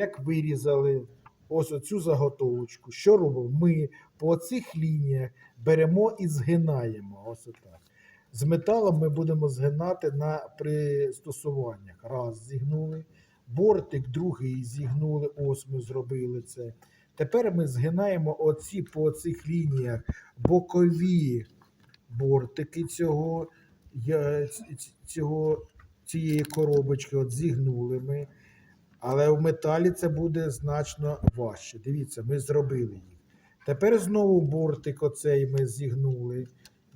Як вирізали ось оцю заготовочку, що робимо? Ми по цих лініях беремо і згинаємо. Ось отак. З металом ми будемо згинати на пристосуваннях. Раз, зігнули. Бортик другий зігнули. Ось ми зробили це. Тепер ми згинаємо оці по цих лініях бокові бортики цього, цього, цієї коробочки. От зігнули ми. Але в металі це буде значно важче. Дивіться, ми зробили їх. Тепер знову бортик оцей ми зігнули.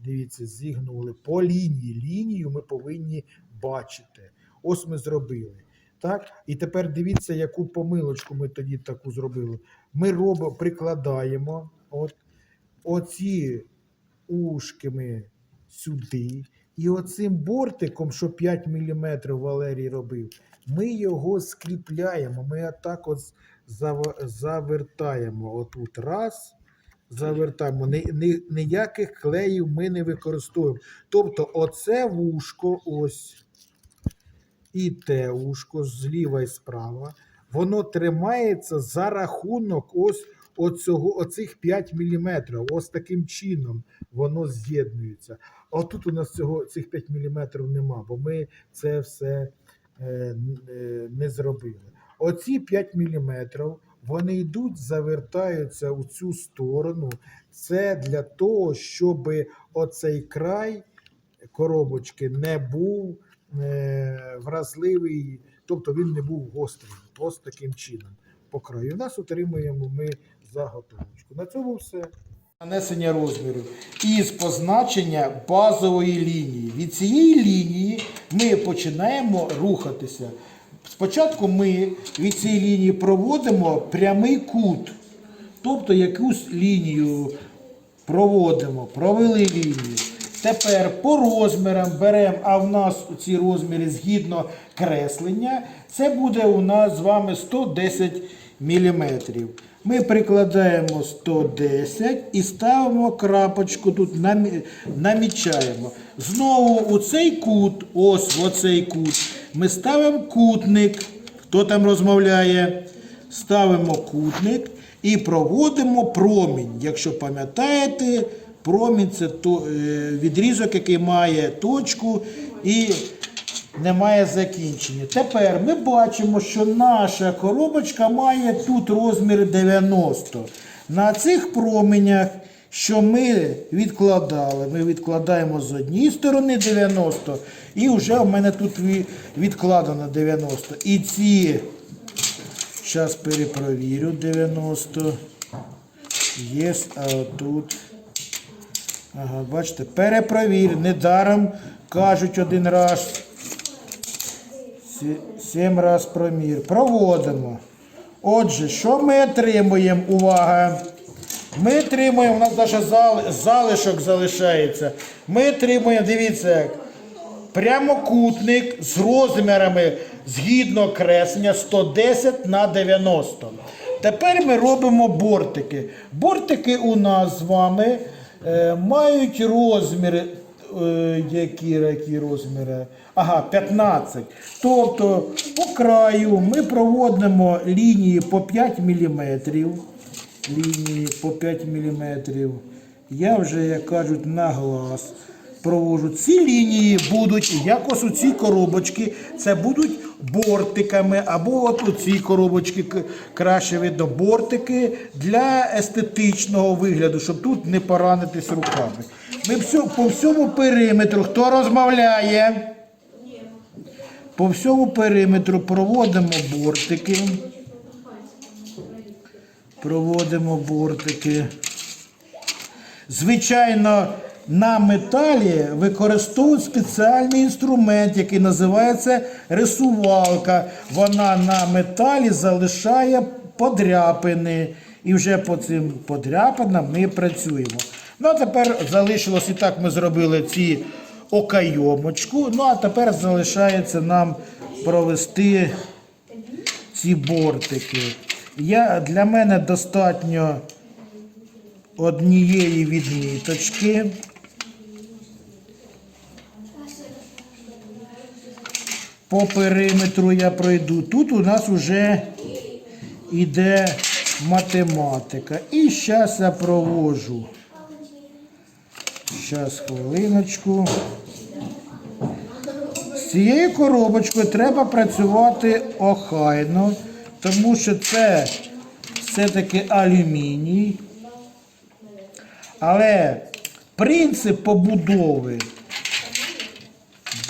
Дивіться, зігнули. По лінії. Лінію ми повинні бачити. Ось ми зробили. Так? І тепер дивіться, яку помилочку ми тоді таку зробили. Ми робимо, прикладаємо от, оці ушки ми сюди. І оцим бортиком, що 5 мм Валерій робив, ми його скріпляємо. Ми отак от зав- завертаємо. Отут раз. Завертаємо. Ні- ні- Ніяких клеїв ми не використовуємо. Тобто, оце вушко, ось і те ушко зліва і справа, воно тримається за рахунок ось оцього, оцих 5 мм. Ось таким чином воно з'єднується. А тут у нас цього, цих 5 мм нема, бо ми це все е, е, не зробили. Оці 5 мм вони йдуть, завертаються у цю сторону. Це для того, щоб оцей край коробочки не був е, вразливий, тобто він не був гострий. Ось таким чином. По краю. У нас отримуємо ми заготовочку. На цьому все. Нанесення розмірів із позначення базової лінії. Від цієї лінії ми починаємо рухатися. Спочатку ми від цієї лінії проводимо прямий кут, тобто якусь лінію проводимо, провели лінію. Тепер по розмірам беремо, а в нас ці розміри згідно креслення, це буде у нас з вами 110 мм. Ми прикладаємо 110 і ставимо крапочку тут, намі- намічаємо. Знову у цей кут, ось в оцей кут, ми ставимо кутник. Хто там розмовляє? Ставимо кутник і проводимо промінь. Якщо пам'ятаєте, промінь це е, відрізок, який має точку і не має закінчення. Тепер ми бачимо, що наша коробочка має тут розмір 90. На цих променях, що ми відкладали, ми відкладаємо з однієї сторони 90, і вже в мене тут відкладено 90. І ці Зараз перепровірю 90. Є, а отут. Ага, бачите, перепровір. Недаром кажуть один раз. Сі- Сім раз промір. Проводимо. Отже, що ми отримуємо? Увага! Ми отримуємо, у нас навіть залишок залишається. Ми отримуємо, дивіться, прямокутник з розмірами згідно креслення 110 на 90. Тепер ми робимо бортики. Бортики у нас з вами е, мають розміри. Е, які, які розміри? Ага, 15. Тобто по краю ми проводимо лінії по 5 мм. Лінії по 5 мм. Я вже, як кажуть, на глаз провожу. Ці лінії будуть, як ось у ці коробочки, це будуть бортиками, або от у ці коробочки краще видно бортики для естетичного вигляду, щоб тут не поранитись руками. Ми всьо- по всьому периметру, хто розмовляє? По всьому периметру проводимо бортики. Проводимо бортики. Звичайно, на металі використовують спеціальний інструмент, який називається рисувалка. Вона на металі залишає подряпини. І вже по цим подряпинам ми працюємо. Ну, а тепер залишилось і так ми зробили ці окайомочку. Ну, а тепер залишається нам провести ці бортики. Я, для мене достатньо однієї відміточки. По периметру я пройду. Тут у нас вже іде математика. І зараз я провожу. Зараз хвилиночку. З цією коробочкою треба працювати охайно, тому що це все-таки алюміній. Але принцип побудови,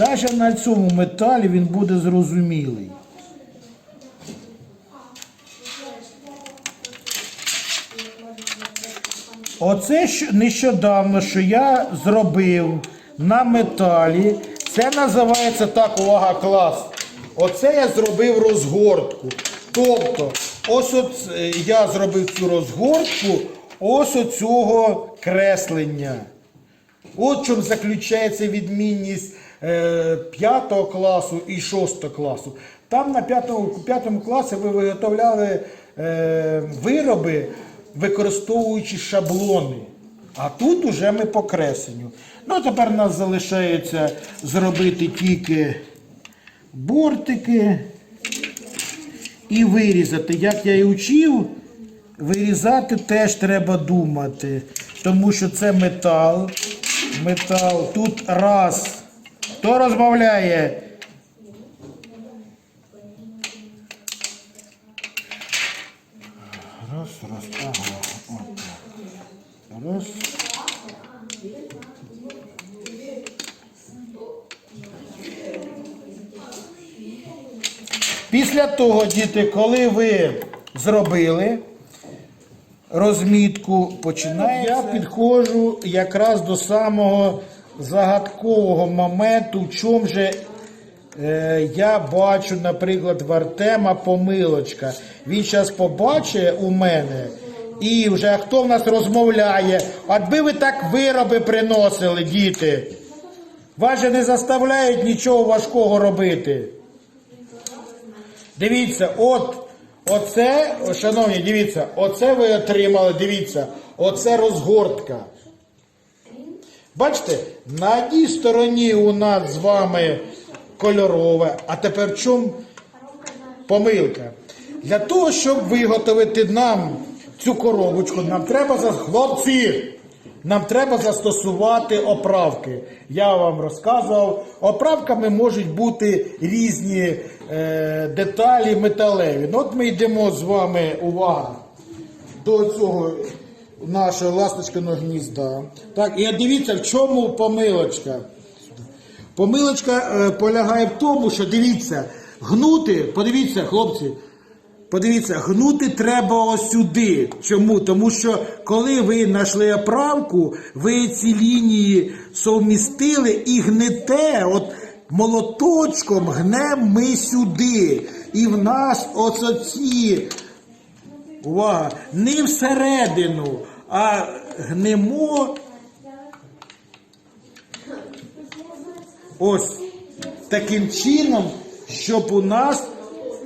навіть на цьому металі він буде зрозумілий. Оце нещодавно, що я зробив на металі, це називається так, увага, клас. Оце я зробив розгортку. Тобто, ось от е, я зробив цю розгортку ось оцього креслення. От в чому заключається відмінність е, 5 класу і 6 класу. Там на 5, 5 класі ви виготовляли е, вироби, використовуючи шаблони. А тут уже ми по кресенню. Ну, тепер нас залишається зробити тільки бортики і вирізати. Як я і учив, вирізати теж треба думати. Тому що це метал. Метал. Тут раз. Хто розмовляє? Раз, раз, ага. От. Раз. Після того, діти, коли ви зробили розмітку, починається. Я підходжу якраз до самого загадкового моменту, в чому же я бачу, наприклад, в Артема помилочка. Він зараз побачить у мене. І вже хто в нас розмовляє, от би ви так вироби приносили, діти. Вас же не заставляють нічого важкого робити. Дивіться, от оце, шановні, дивіться, оце ви отримали, дивіться, оце розгортка. Бачите, на одній стороні у нас з вами кольорове, а тепер в чому помилка? Для того, щоб виготовити нам цю коробочку, нам треба за хлопці. Нам треба застосувати оправки. Я вам розказував, оправками можуть бути різні е, деталі металеві. Ну, от ми йдемо з вами увага до цього нашого ласточкиного гнізда. Так, і дивіться, в чому помилочка. Помилочка е, полягає в тому, що дивіться, гнути, подивіться, хлопці. Подивіться, гнути треба ось сюди. Чому? Тому що коли ви знайшли оправку, ви ці лінії совмістили і гнете, от молоточком гнемо ми сюди. І в нас оці, увага, не всередину, а гнемо ось таким чином, щоб у нас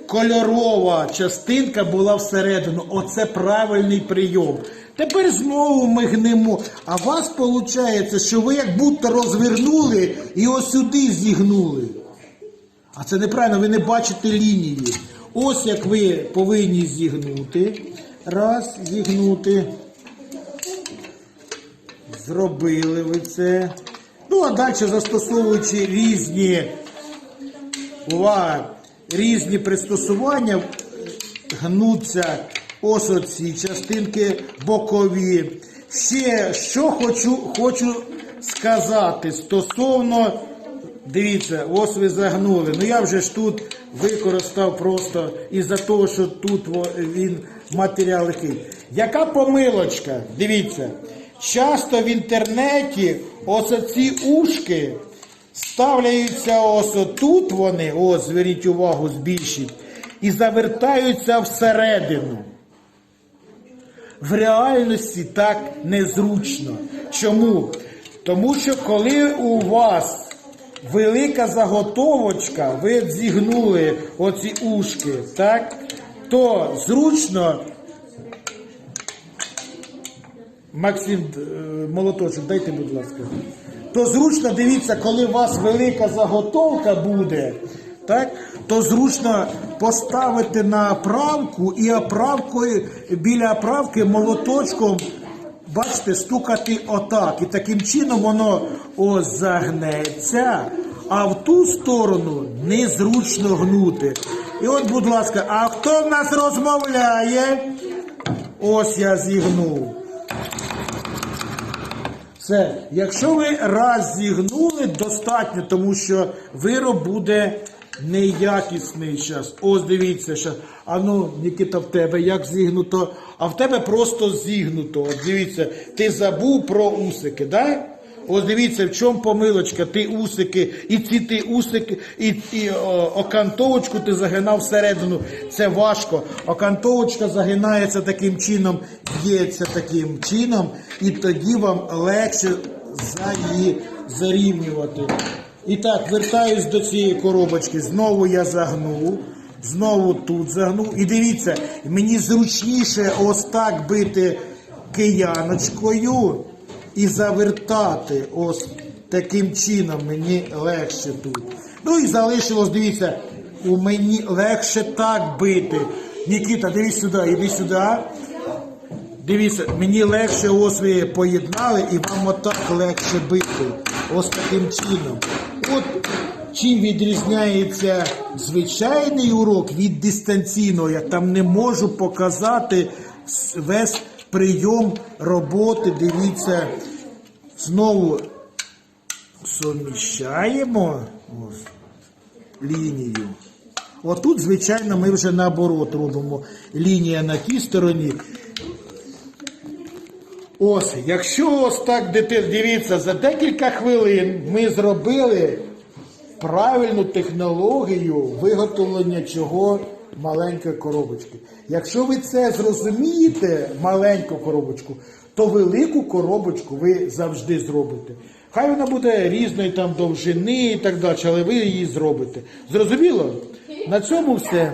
кольорова частинка була всередину. Оце правильний прийом. Тепер знову ми гнемо. А у вас виходить, що ви як будто розвернули і ось сюди зігнули. А це неправильно, ви не бачите лінії. Ось як ви повинні зігнути. Раз, зігнути. Зробили ви це. Ну, а далі застосовуючи різні увага, різні пристосування, гнуться ось оці частинки бокові. Ще що хочу, хочу сказати стосовно, дивіться, ось ви загнули. Ну я вже ж тут використав просто із-за того, що тут він матеріал легкий. Яка помилочка? Дивіться. Часто в інтернеті ось ці ушки ставляються ось тут вони, ось зверніть увагу, збільшіть, і завертаються всередину. В реальності так незручно. Чому? Тому що коли у вас велика заготовочка, ви зігнули оці ушки, так, то зручно Максим, е, молоточок, дайте, будь ласка. То зручно дивіться, коли у вас велика заготовка буде, так, то зручно поставити на правку і оправкою біля оправки молоточком, бачите, стукати отак. І таким чином воно ось загнеться, а в ту сторону незручно гнути. І от, будь ласка, а хто в нас розмовляє? Ось я зігнув. Все, якщо ви раз зігнули, достатньо, тому що вироб буде неякісний зараз. Ось дивіться, що. А ну, Нікіта, в тебе як зігнуто, а в тебе просто зігнуто. От дивіться, ти забув про усики, да? Ось дивіться, в чому помилочка, ти усики, і ці ти усики, і, і о, окантовочку ти загинав всередину. Це важко. Окантовочка загинається таким чином, б'ється таким чином, і тоді вам легше за її зарівнювати. І так, вертаюсь до цієї коробочки. Знову я загнув. Знову тут загнув. І дивіться, мені зручніше ось так бити кияночкою і завертати ось таким чином мені легше тут. Ну і залишилось, дивіться, у мені легше так бити. Нікіта, дивись сюди, іди сюди. Дивіться, мені легше ось ви поєднали і вам отак легше бити. Ось таким чином. От чим відрізняється звичайний урок від дистанційного. Я там не можу показати весь прийом роботи. Дивіться, знову суміщаємо ось, лінію. Отут, звичайно, ми вже наоборот робимо лінія на тій стороні. Ось, якщо ось так дитин, дивіться, за декілька хвилин ми зробили правильну технологію виготовлення чого маленької коробочки. Якщо ви це зрозумієте, маленьку коробочку, то велику коробочку ви завжди зробите. Хай вона буде різної там довжини і так далі, але ви її зробите. Зрозуміло? На цьому все.